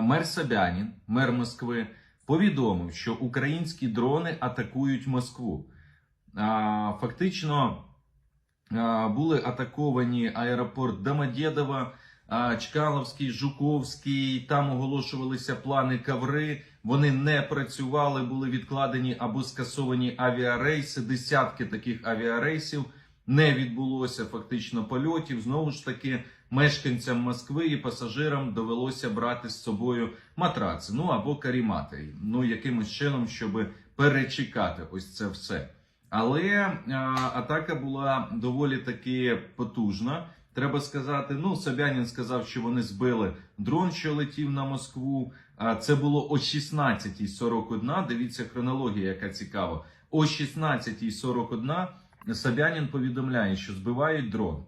мер Собянін, мер Москви, повідомив, що українські дрони атакують Москву. Фактично були атаковані аеропорт Домодєдова, Чкаловський, Жуковський. Там оголошувалися плани каври. Вони не працювали, були відкладені або скасовані авіарейси. Десятки таких авіарейсів не відбулося фактично польотів. Знову ж таки, мешканцям Москви і пасажирам довелося брати з собою матраци, ну або карімати. Ну якимось чином, щоб перечекати ось це все. Але а, атака була доволі таки потужна. Треба сказати, ну Собянін сказав, що вони збили дрон, що летів на Москву. А це було о 16.41. Дивіться хронологія, яка цікава. О 16.41 Собянін повідомляє, що збивають дрон,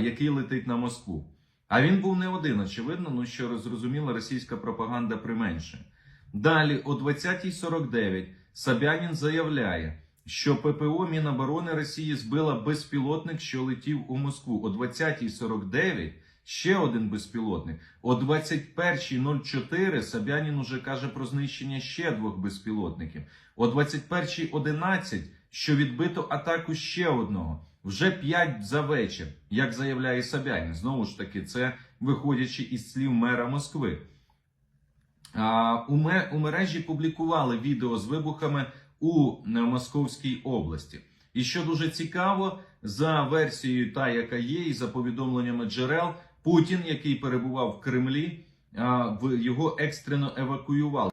який летить на Москву. А він був не один, очевидно, ну що зрозуміло, російська пропаганда применшує. Далі, о 20.49 Собянін заявляє, що ППО Міноборони Росії збила безпілотник, що летів у Москву. О 20.49 ще один безпілотник. О 21.04 Собянін уже каже про знищення ще двох безпілотників. О 21.11, що відбито атаку ще одного. Вже 5 за вечір, як заявляє Собянін. Знову ж таки, це виходячи із слів мера Москви. У, ме- у мережі публікували відео з вибухами у Московській області. І що дуже цікаво, за версією, та яка є, і за повідомленнями джерел, Путін, який перебував в Кремлі, в його екстрено евакуювали.